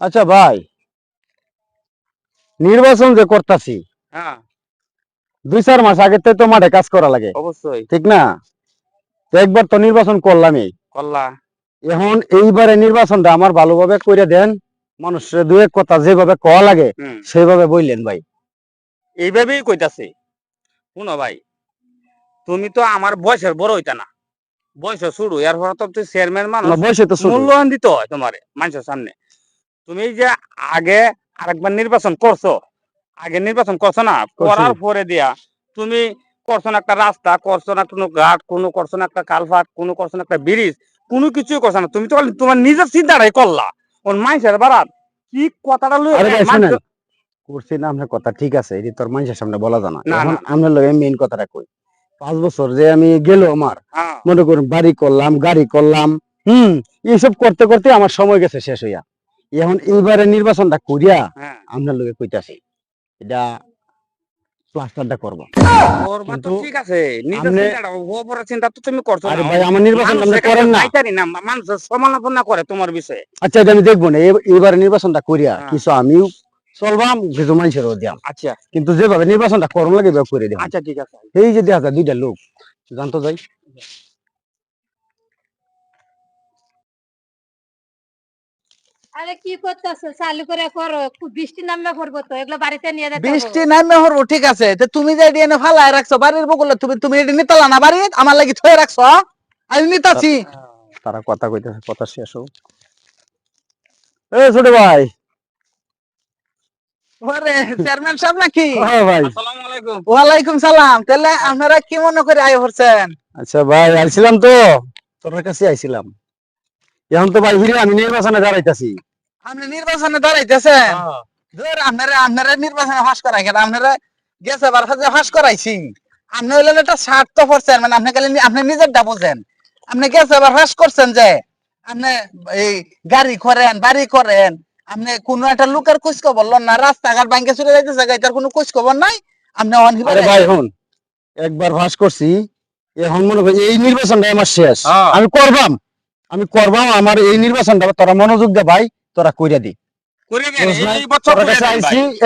আচ্ছা ভাই নির্বাচন যে করতাছি হ্যাঁ। দুই চার মাস আগে তো মাঠে কাজ করা লাগে অবশ্যই। ঠিক না? তো একবার তো নির্বাচন করলামই। কল্লা এখন এইবারে নির্বাচনটা আমার ভালোভাবে করে দেন মানুষের দু এক কথা যেভাবে কওয়া লাগে হুম। সেইভাবে বললেন ভাই। এইভাবেই কইতাছে। শুনো ভাই তুমি তো আমার বয়সের বড় হইতা না। বয়সে শুরু এর পর তো তুই চেয়ারম্যান মানুষ বয়সে তো। মূল্যায়ন দিতে হয় তোমার মানুষের সামনে। তুমি যে আগে আরেকবার নির্বাচন করছ আগে নির্বাচন করছ না করার পরে দিয়া তুমি করছ না একটা রাস্তা করছ না কোনো ঘাট কোনো করছ না একটা কালভার্ট কোনো করছ না একটা ব্রিজ কোনো কিছুই করছ না। তুমি তো তোমার নিজের চিন্তাটাই করলা। ওর মানুষের বাড়াত কি কথাটা লই করছি না আপনার কথা ঠিক আছে এটি তোর মানুষের সামনে বলা জানা। আপনার লগে মেইন কথাটা কই। পাঁচ বছর যে আমি গেল আমার হ্যাঁ, মনে করুন বাড়ি করলাম গাড়ি করলাম হুম এইসব করতে করতে আমার সময় গেছে শেষ হইয়া। এখন এইবারে নির্বাচনটা করিয়া হ্যাঁ। আপনার লোকে কইতাছি এটা প্লাস্টারটা করব। করবা তো কিন্তু ঠিক আছে নিজের আমনে- চিন্তাটা ওপরের চিন্তা তো তুমি করছ আরে ভাই আমার নির্বাচন মানুষ করেন না। যাইতারি না মানুষের সমালোচনা করে তোমার বিষয়ে। আচ্ছা এটা আমি দেখব না। এ- এইবারে নির্বাচনটা করিয়া হ্যাঁ। কিছু আমিও চলবাম কিছু মানুষেরও দিয়াম। আচ্ছা। কিন্তু যেভাবে নির্বাচনটা করণ লাগে করে দিলাম আচ্ছা ঠিক আছে। এই যে দেখা যায় দুইটা লোক জানতো যাই? আরে কি করতেছো? চালু করে করো। বৃষ্টি নামবে করব তো এগুলো বাড়িতে নিয়ে যেতে বৃষ্টি নামে হরবো ঠিক আছে। তো তুমি যে এটি এনে ফালাই রাখছো বাড়ির বগলে তুমি তুমি এটি নিতলা না বাড়ি আমার লাগি থয়ে রাখছো আমি নিতাছি। তারা কথা কইতেছে কথা শেষ হোক। এ ছোট ভাই। ওরে চেয়ারম্যান সাহেব নাকি? হ্যাঁ ভাই। আসসালামু আলাইকুম। ওয়ালাইকুম সালাম। তাহলে আপনারা কি মনে করে আয় করছেন? আচ্ছা ভাই আইছিলাম তো। তোর কাছে আইছিলাম। এখন তো ভাই হিরে আমি নির্বাচনে দাঁড়াইতেছি। আপনি নির্বাচনে দাঁড়াইতেছেন? ধর আপনারা আপনারা নির্বাচনে ফাঁস করাই কেন আপনারা গেছে বার হাজার ফাঁস করাইছি। আপনি হইলেন একটা স্বার্থ করছেন মানে আপনি খালি আপনি নিজেরটা বুঝেন আপনি গেছে বার ফাঁস করছেন যে আপনি এই গাড়ি করেন বাড়ি করেন আপনি কোনো একটা লোকের কুচ খবর লন না রাস্তাঘাট ব্যাংকে চলে যাইতেছে গাইটার কোনো কুচ খবর নাই আপনি অন ভাই এখন একবার ভাস করছি এখন মনে করি এই নির্বাচনটা আমার শেষ। হ্যাঁ। আমি করবাম। আমি করবাম আমার এই নির্বাচনটা তোরা মনোযোগ দে ভাই তোরা কইরা দি।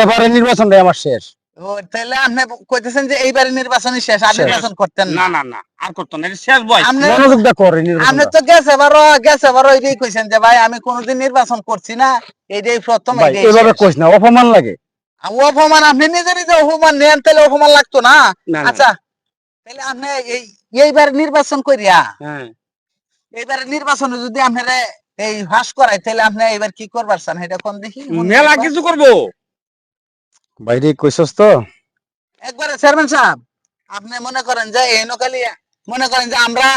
এবারে নির্বাচনটাই আমার শেষ। তাহলে আপনি কইতেছেন যে এইবারে নির্বাচনই শেষ আর নির্বাচন করতেন না। না না না আর করতো এটা শেষ বয়স। আপনি মনোযোগ দে করে আপনি তো গেছে বারো গেছে বারো এটাই কইছেন যে ভাই আমি কোনোদিন নির্বাচন করছি না এইটাই প্রথম। কইস না অপমান লাগে। অপমান আপনি নিজেরই যে অপমান নেন তাহলে অপমান লাগতো না? না, না। আচ্ছা তাহলে আপনি এই এইবার নির্বাচন করিয়া হ্যাঁ। এইবারে নির্বাচনে যদি আপনারা এই ফাঁস করাই তাহলে আপনি এবার কি করবার চান? এটা কোন দেখি? মেলা কিছু করব। বাইরে কইছস তো? একবারে চেয়ারম্যান সাহেব আপনি মনে করেন যে এই নকালি মনে করেন যে আমরা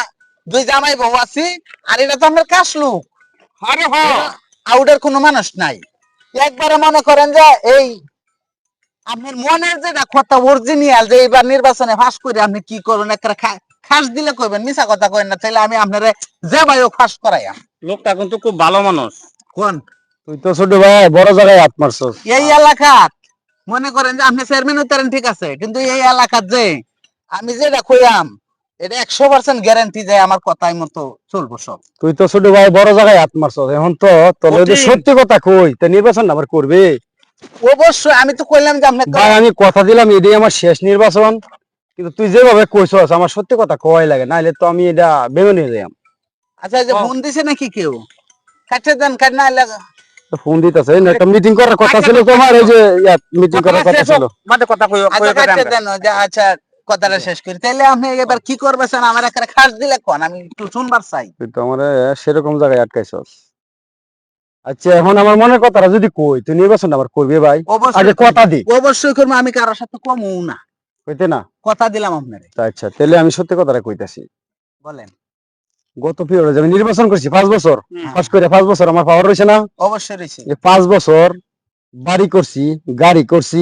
দুই জামাই বউ আছি আর এটা তো আমরা কাশ লোক। আরে হ্যাঁ আউটের কোনো মানুষ নাই। একবারে মনে করেন যে এই আপনার মনের যেটা কথা অরিজিনাল যে এবার নির্বাচনে ফাঁস করে আপনি কি করবেন? একটা খাস দিলে কইবেন মিছা কথা কইবেন না তাহলে আমি আপনারে যে ভাই হোক ফাঁস করাই লোকটা কিন্তু খুব ভালো মানুষ। কোন? তুই তো ছোট ভাই বড় জায়গায় হাত মারছস। এই এলাকাত মনে করেন যে আপনি চেয়ারম্যান হইতারেন ঠিক আছে কিন্তু এই এলাকাত যে আমি যেটা কইয়াম এটা একশো পার্সেন্ট গ্যারান্টি যে আমার কথাই মতো চলবো সব। তুই তো ছোট ভাই বড় জায়গায় হাত মারছস। এখন তো তোর যদি সত্যি কথা কই তা নির্বাচন আবার করবে? অবশ্যই আমি তো কইলাম যে আপনি ভাই আমি কথা দিলাম এটাই আমার শেষ নির্বাচন। কিন্তু তুই যেভাবে কইছস আমার সত্যি কথা কয় লাগে নাইলে তো আমি এটা বেগুন হয়ে যাই আচ্ছা যে ফোন দিছে নাকি কেউ? কাটতে দেন কাট না লাগা ফোন দিতেছে একটা মিটিং করার কথা ছিল তোমার এই যে মিটিং করার কথা ছিল। বাদে কথা কই আচ্ছা কাটতে দেন যে আচ্ছা কথাটা শেষ করি। তাহলে আপনি এবার কি করবেন আমার একটা খাস দিলে কোন আমি একটু শুনবার চাই। তুই তো আমার সেরকম জায়গায় আটকাইছস। আচ্ছা এখন আমার মনের কথাটা যদি কই তুই নির্বাচন আবার করবি ভাই? আগে কথা দি। অবশ্যই করব আমি কারোর সাথে কমও না। কইতে না? কথা দিলাম আপনারে। তা আচ্ছা তাহলে আমি সত্যি কথাটা কইতাছি। বলেন। গত পিরিয়ডে আমি নির্বাচন করছি পাঁচ বছর। করে পাঁচ বছর আমার পাওয়ার রয়েছে না? অবশ্যই রয়েছে এই পাঁচ বছর বাড়ি করছি গাড়ি করছি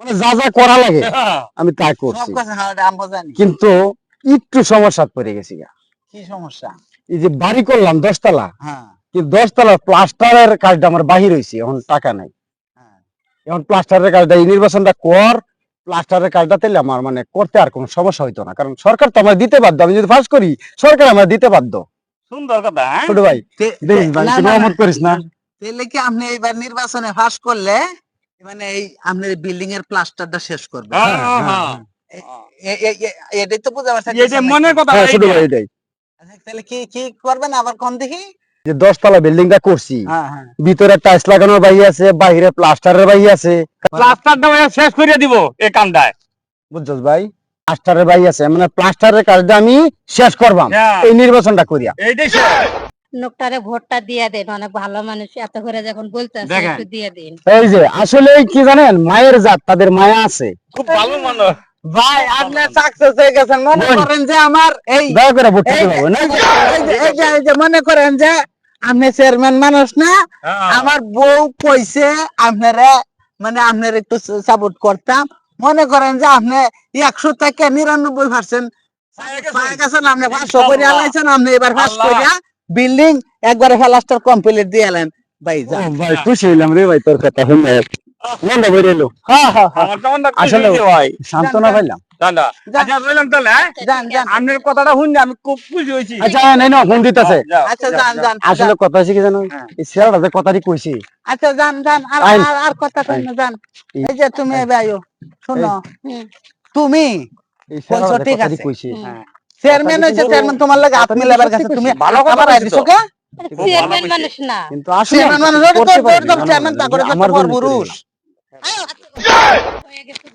মানে যা যা করা লাগে আমি সব করছি কিন্তু একটু সমস্যা পড়ে গেছি গা। কি সমস্যা? এই যে বাড়ি করলাম দশতলা হ্যাঁ। কিন্তু দশতলা প্লাস্টারের কাজটা আমার বাহির হয়েছে এখন টাকা নাই। হ্যাঁ। এখন প্লাস্টারের কাজটা এই নির্বাচনটা কর প্লাস্টারের কাজটা তাহলে আমার মানে করতে আর কোনো সমস্যা হইতো না। কারণ সরকার তো আমার দিতে বাধ্য আমি যদি ফাঁস করি সরকার আমার দিতে বাধ্য। সুন্দর কথা হ্যাঁ? ছোট ভাই দেখিস করিস না। তাহলে কি আপনি এইবার নির্বাচনে ফাঁস করলে মানে এই আপনার বিল্ডিং এর প্লাস্টারটা শেষ করবে? হ্যাঁ, হ্যাঁ, এটাই তো পারছেন মনের কথা আচ্ছা, তাহলে কি কি করবেন আবার কোন দেখি যে দশতলা বিল্ডিংটা করছি হ্যাঁ হ্যাঁ। ভিতরে টাইলস লাগানোর বাই আছে বাইরে প্লাস্টারের বাই আছে। প্লাস্টারটা শেষ করে দিব এই কামটায়। বুঝছস ভাই? প্লাস্টারের বাই আছে মানে প্লাস্টারের কাজটা আমি শেষ করবাম। হ্যাঁ। এই নির্বাচনটা করিয়া। লোকটারে ভোটটা দিয়ে দেন অনেক ভালো মানুষ এত করে যখন বলতে একটু দিয়ে দিন। এই যে আসলে কি জানেন মায়ের জাত তাদের মায়া আছে। খুব ভালো মানুষ। ভাই আপনি সাকসেস হয়ে গেছেন। মনে করেন যে আমার এই দয়া করে ভোট এই না এই যে- এই যে- এই যে- এই যে মনে করেন যে আপনি চেয়ারম্যান মানুষ না হ্যাঁ। আমার বউ কইছে আপনারা মানে আপনার একটু সাপোর্ট করতাম। মনে করেন যে আপনি একশো থেকে নিরানব্বই পার্সেন্ট আপনি পাঁচশো করে আলাইছেন আপনি এবার পাঁচ করিয়া বিল্ডিং একবারে ফেলাস্টার কমপ্লিট দিয়ে এলেন। ভাই ভাই খুশি হইলাম রে ভাই তোর কথা শুনে। মনটা বেড়ে এলো আসলে- সান্ত্বনা পাইলাম। দাদা যান। আচ্ছা রইলাম তাহলে হ্যাঁ? যান যান আপনার কথাটা শুনলে আমি খুব খুশি হয়েছি। আচ্ছা নেই না ফোন দিতেছে। যাও, আচ্ছা যাও, যান যাও। যান আসলে কথা কি জানো? হ্যাঁ। এই ছেলেটা যে কথাটি কইছি। আচ্ছা যান যান আর আইন। আর- আর কথা কই এই- এই যে তুমি শোনো। তুমি এই ছেলেটা বলছো, যে ঠিক কথাটি কইছি। হ্যাঁ। চেয়ারম্যান হয়েছে কিন্তু চেয়ারম্যান তোমার লাগে হাত মিলাবার কাছে তুমি কইছি। ভালো কথা আবার বলছো আইছো তো। কে চেয়ারম্যান মানুষ না। কিন্তু আসলে চেয়ারম্যান মানুষ চেয়ারম্যান তা করে পুরুষ। হয়ে গেছে